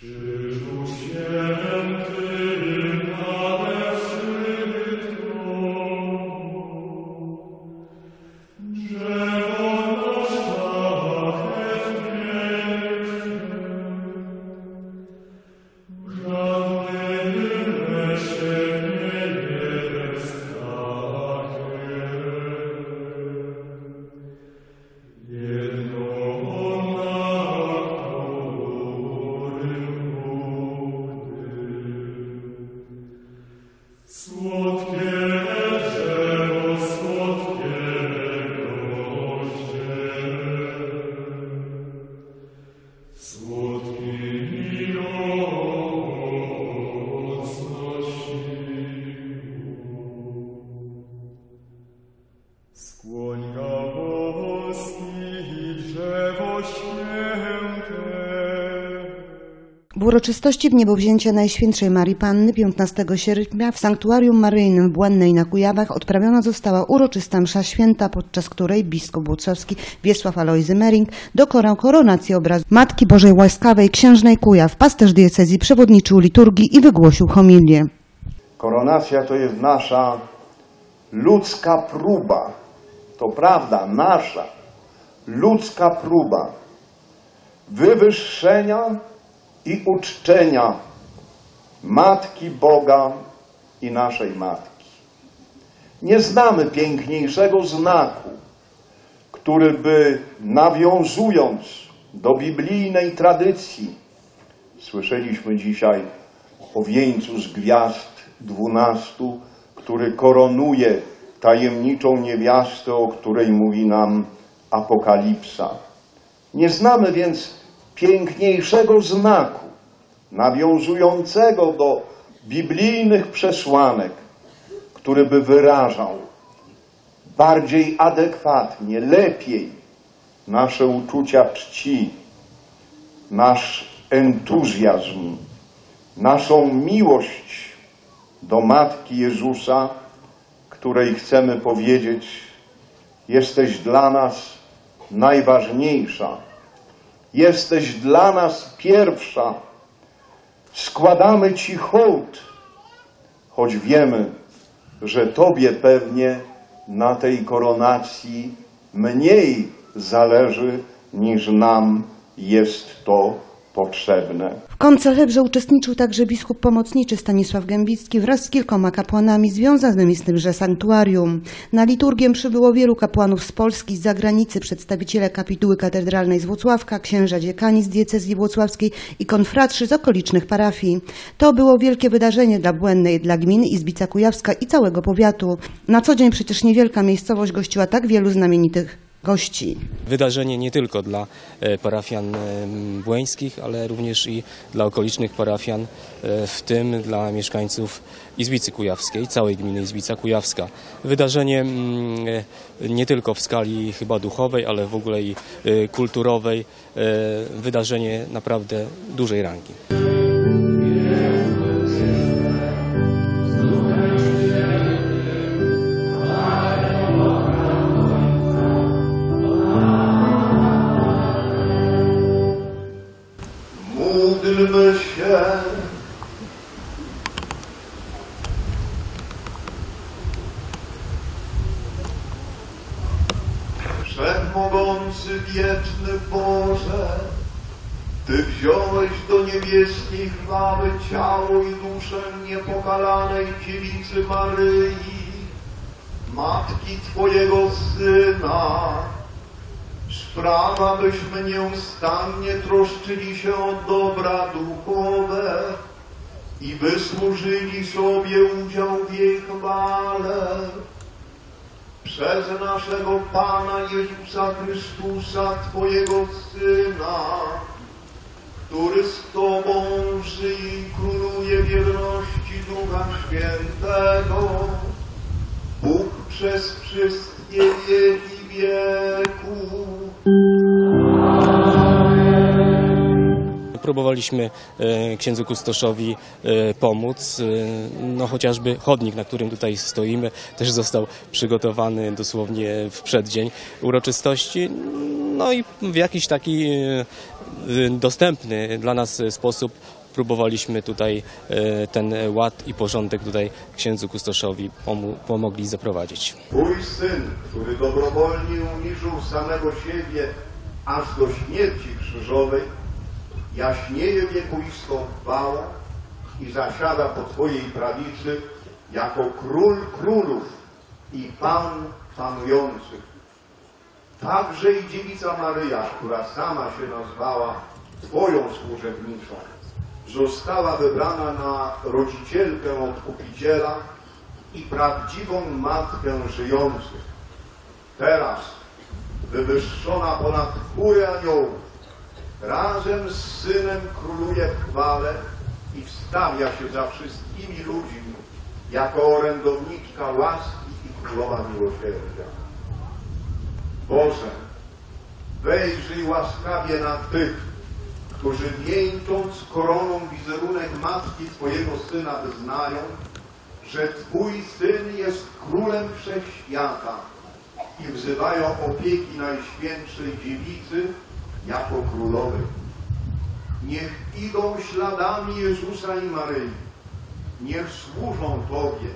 Two. W uroczystości w niebowzięcia Najświętszej Marii Panny 15 sierpnia w Sanktuarium Maryjnym w Błęnej na Kujawach odprawiona została uroczysta msza święta, podczas której biskup włocławski Wiesław Alojzy Mering dokonał koronacji obrazu Matki Bożej Łaskawej Księżnej Kujaw, pasterz diecezji przewodniczył liturgii i wygłosił homilię. Koronacja to jest nasza ludzka próba. To prawda, nasza ludzka próba wywyższenia i uczczenia Matki Boga i naszej Matki. Nie znamy piękniejszego znaku, który by nawiązując do biblijnej tradycji, słyszeliśmy dzisiaj o wieńcu z gwiazd dwunastu, który koronuje tajemniczą niewiastę, o której mówi nam Apokalipsa. Nie znamy więc piękniejszego znaku nawiązującego do biblijnych przesłanek, który by wyrażał bardziej adekwatnie, lepiej nasze uczucia czci, nasz entuzjazm, naszą miłość do Matki Jezusa, której chcemy powiedzieć: Jesteś dla nas najważniejsza, jesteś dla nas pierwsza. Składamy Ci hołd, choć wiemy, że Tobie pewnie na tej koronacji mniej zależy niż nam jest to potrzebne. W koncelebrze uczestniczył także biskup pomocniczy Stanisław Gębicki wraz z kilkoma kapłanami związanymi z tymże sanktuarium. Na liturgię przybyło wielu kapłanów z Polski, z zagranicy, przedstawiciele kapituły katedralnej z Włocławka, księża dziekani z diecezji włocławskiej i konfratrzy z okolicznych parafii. To było wielkie wydarzenie dla Błędnej, dla gminy Izbica Kujawska i całego powiatu. Na co dzień przecież niewielka miejscowość gościła tak wielu znamienitych gości. Wydarzenie nie tylko dla e, parafian e, błeńskich, ale również i dla okolicznych parafian, e, w tym dla mieszkańców Izbicy Kujawskiej, całej gminy Izbica Kujawska. Wydarzenie mm, e, nie tylko w skali chyba duchowej, ale w ogóle i e, kulturowej. e, Wydarzenie naprawdę dużej rangi. Módlmy się. Wszechmogący, wieczny Boże, Ty wziąłeś do niebieskiej chwały ciało i duszę niepokalanej dziewicy Maryi, Matki Twojego Syna, Sprawa, byśmy nieustannie troszczyli się o dobra duchowe i wysłużyli sobie udział w jej chwale. Przez naszego Pana Jezusa Chrystusa, Twojego Syna, który z Tobą żyje i króluje w wierności Ducha Świętego, Bóg przez wszystkie wieki próbowaliśmy e, księdzu kustoszowi e, pomóc. E, No chociażby chodnik, na którym tutaj stoimy, też został przygotowany dosłownie w przeddzień uroczystości. No i w jakiś taki dostępny dla nas sposób próbowaliśmy tutaj ten ład i porządek tutaj księdzu kustoszowi pomogli zaprowadzić. Twój syn, który dobrowolnie uniżył samego siebie aż do śmierci krzyżowej, jaśnieje wiekuistą chwałą i zasiada po Twojej prawicy jako król królów i pan panujących. Także i dziewica Maryja, która sama się nazwała Twoją służebnicą, została wybrana na rodzicielkę Odkupiciela i prawdziwą Matkę żyjących. Teraz, wywyższona ponad chóry aniołów, razem z Synem króluje w chwale i wstawia się za wszystkimi ludźmi jako orędowniczka łaski i królowa miłosierdzia. Boże, wejrzyj łaskawie na tych, którzy wieńcząc koroną wizerunek Matki Twojego Syna wyznają, że Twój Syn jest Królem Wszechświata i wzywają opieki Najświętszej Dziewicy jako Królowej. Niech idą śladami Jezusa i Maryi, niech służą Tobie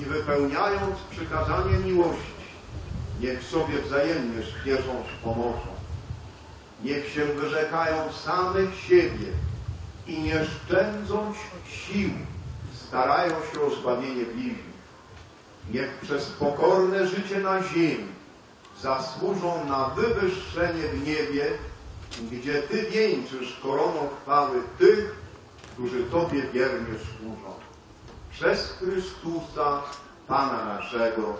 i wypełniając przykazanie miłości, niech sobie wzajemnie spieszą z pomocą. Niech się wyrzekają samych siebie i nie szczędząc sił, starają się o zbawienie bliźnich. Niech przez pokorne życie na ziemi zasłużą na wywyższenie w niebie, gdzie Ty wieńczysz koroną chwały tych, którzy Tobie wiernie służą. Przez Chrystusa, Pana naszego.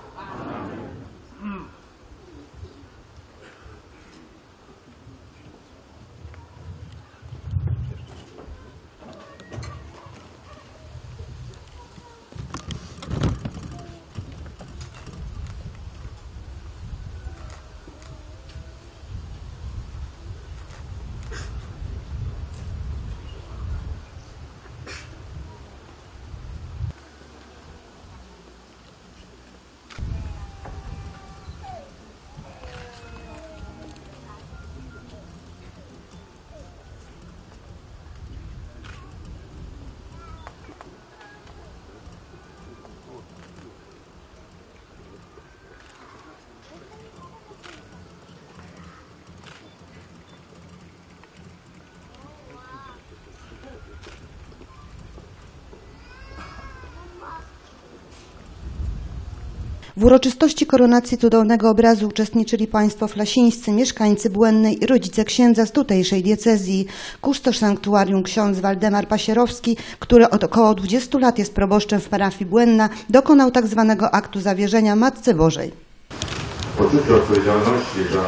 W uroczystości koronacji cudownego obrazu uczestniczyli państwo flasińscy, mieszkańcy Błennej i rodzice księdza z tutejszej diecezji. Kustosz sanktuarium ksiądz Waldemar Pasierowski, który od około 20 lat jest proboszczem w parafii Błenna, dokonał tak zwanego aktu zawierzenia Matce Bożej. poczuciu odpowiedzialności za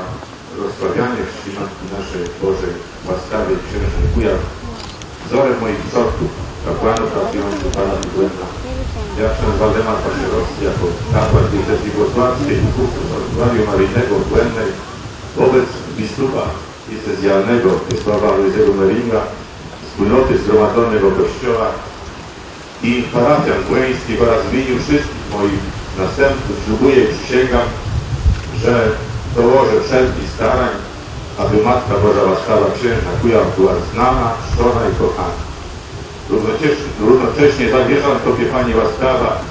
rozprawianie czci Matki naszej Bożej łaskawie księżny Kujaw, wzorem moich przodków, kapłanów pracujących w parafii Błędna, ja ksiądz Waldemar Pasierowski jako kapłan diecezji włocławskiej i sanktuarium maryjnego w Błędnej wobec biskupa diecezjalnego Wiesława Aloizego Meringa, wspólnoty Zgromadzonego Kościoła i parafian błeńskich oraz w imieniu wszystkich moich następców ślubuję i przysięgam, że dołożę wszelkich starań, aby Matka Boża łaskawa księżna Kujaw była znana, czczona i kochana. Równocześnie, równocześnie zawierzam Tobie, Pani łaskawa,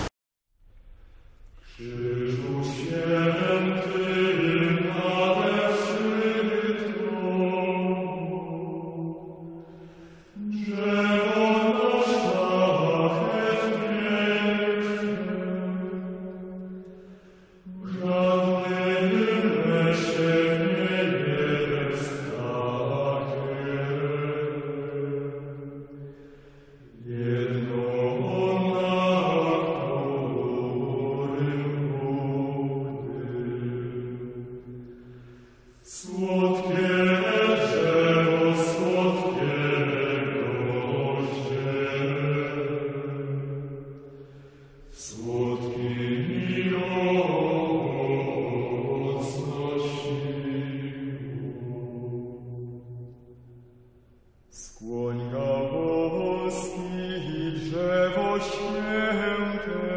voce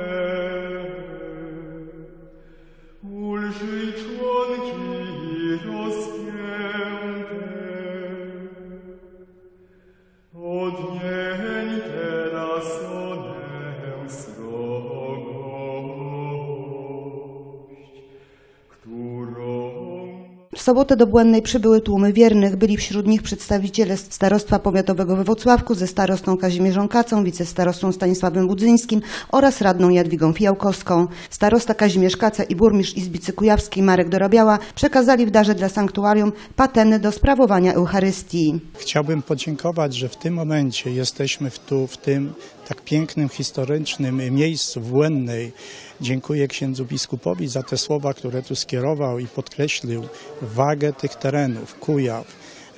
sobotę do Błędnej przybyły tłumy wiernych. Byli wśród nich przedstawiciele Starostwa Powiatowego we Włocławku ze starostą Kazimierzą Kacą, wicestarostą Stanisławem Budzyńskim oraz radną Jadwigą Fijałkowską. Starosta Kazimierz Kaca i burmistrz Izbicy Kujawskiej Marek Dorabiała przekazali w darze dla sanktuarium pateny do sprawowania Eucharystii. Chciałbym podziękować, że w tym momencie jesteśmy w tu, w tym tak pięknym, historycznym miejscu w Łennej. Dziękuję księdzu biskupowi za te słowa, które tu skierował i podkreślił wagę tych terenów, Kujaw.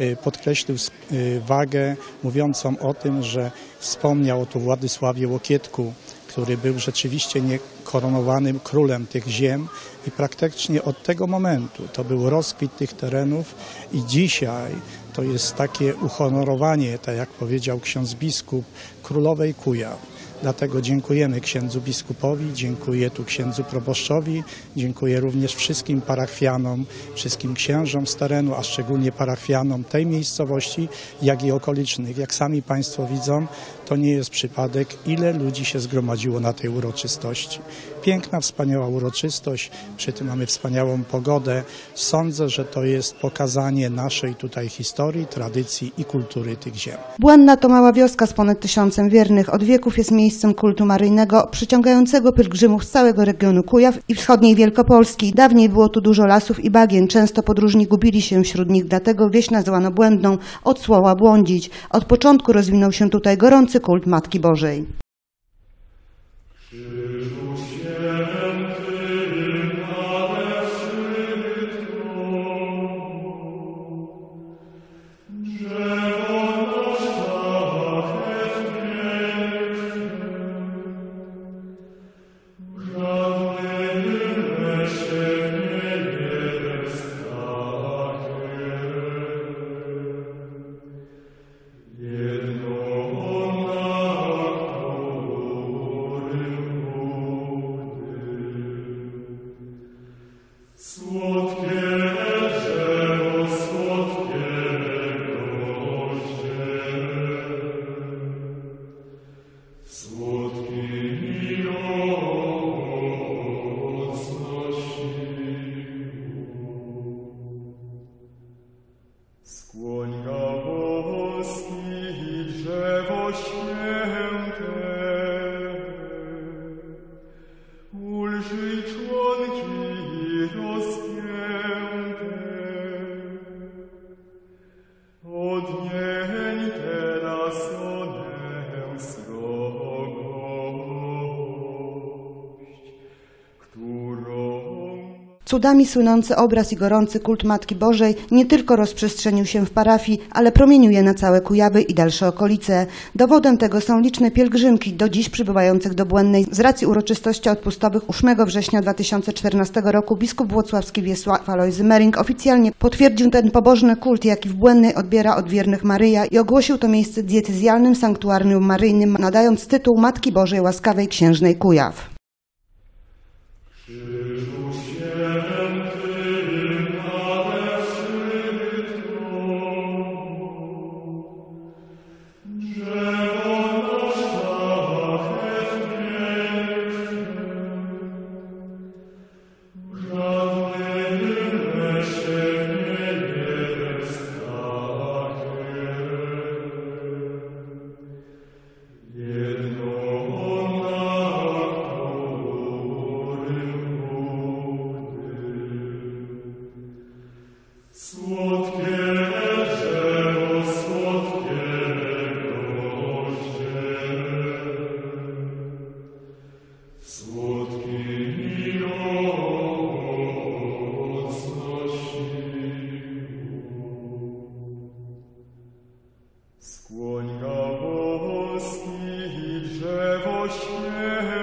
Y, Podkreślił y, wagę mówiącą o tym, że wspomniał o tu Władysławie Łokietku, który był rzeczywiście niekoronowanym królem tych ziem i praktycznie od tego momentu to był rozkwit tych terenów i dzisiaj to jest takie uhonorowanie, tak jak powiedział ksiądz biskup, królowej Kujaw. Dlatego dziękujemy księdzu biskupowi, dziękuję tu księdzu proboszczowi, dziękuję również wszystkim parafianom, wszystkim księżom z terenu, a szczególnie parafianom tej miejscowości, jak i okolicznych. Jak sami Państwo widzą, to nie jest przypadek, ile ludzi się zgromadziło na tej uroczystości. Piękna, wspaniała uroczystość, przy tym mamy wspaniałą pogodę. Sądzę, że to jest pokazanie naszej tutaj historii, tradycji i kultury tych ziem. Błędna to mała wioska z ponad tysiącem wiernych. Od wieków jest miejscem kultu maryjnego przyciągającego pielgrzymów z całego regionu Kujaw i wschodniej Wielkopolski. Dawniej było tu dużo lasów i bagien. Często podróżni gubili się wśród nich, dlatego wieś nazwano Błędną od słowa błądzić. Od początku rozwinął się tutaj gorący kult Matki Bożej. Cudami słynący obraz i gorący kult Matki Bożej nie tylko rozprzestrzenił się w parafii, ale promieniuje na całe Kujawy i dalsze okolice. Dowodem tego są liczne pielgrzymki do dziś przybywających do Błędnej. Z racji uroczystości odpustowych 8 września 2014 roku biskup włocławski Wiesław Alojzy Mering oficjalnie potwierdził ten pobożny kult, jaki w Błędnej odbiera od wiernych Maryja i ogłosił to miejsce diecezjalnym sanktuarium maryjnym, nadając tytuł Matki Bożej Łaskawej Księżnej Kujaw. Skłoń gałązki i drzewo święte,